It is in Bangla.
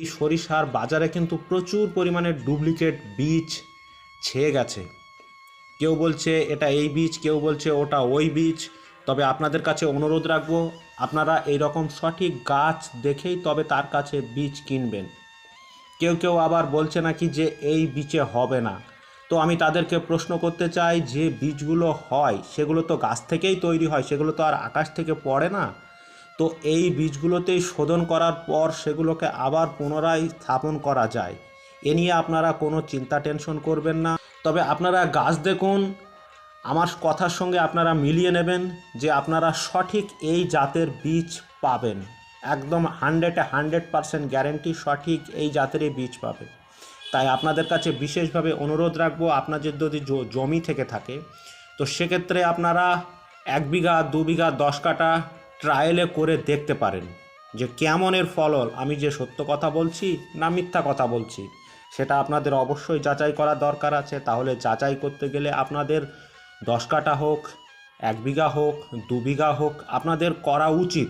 এই সরিষার বাজারে কিন্তু প্রচুর পরিমাণে ডুপ্লিকেট বীজ ছেয়ে গেছে। কেউ বলছে এটা এই বীজ, কেউ বলছে ওটা ওই বীজ। তবে আপনাদের কাছে অনুরোধ রাখব, আপনারা এই রকম সঠিক গাছ দেখেই তবে তার কাছে বীজ কিনবেন। কেউ কেউ আবার বলছে নাকি যে এই বীজে হবে না। তো আমি তাদেরকে প্রশ্ন করতে চাই, যে বীজগুলো হয়, সেগুলো তো গাছ থেকেই তৈরি হয়, সেগুলো তো আর আকাশ থেকে পড়ে না? তো এই বীজগুলোতেই শোধন করার পর সেগুলোকে আবার পুনরায় স্থাপন করা যায়। এ নিয়ে আপনারা কোনো চিন্তা, টেনশন করবেন না। তবে আপনারা গাছ দেখুন, আমার কথার সঙ্গে আপনারা মিলিয়ে নেবেন যে আপনারা সঠিক এই জাতের বীজ পাবেন। একদম হান্ড্রেডে হান্ড্রেড পারসেন্ট গ্যারেন্টি সঠিক এই জাতেরই বীজ পাবেন। তাই আপনাদের কাছে বিশেষভাবে অনুরোধ রাখব, আপনাদের যদি জমি থেকে থাকে, তো সেক্ষেত্রে আপনারা এক বিঘা, দু বিঘা, দশ কাটা ট্রায়ালে করে দেখতে পারেন যে কেমন এর ফলন, আমি যে সত্য কথা বলছি না মিথ্যা কথা বলছি, সেটা আপনাদের অবশ্যই যাচাই করা দরকার আছে। তাহলে যাচাই করতে গেলে আপনাদের দশ কাটা হোক, এক বিঘা হোক, দু বিঘা হোক, আপনাদের করা উচিত।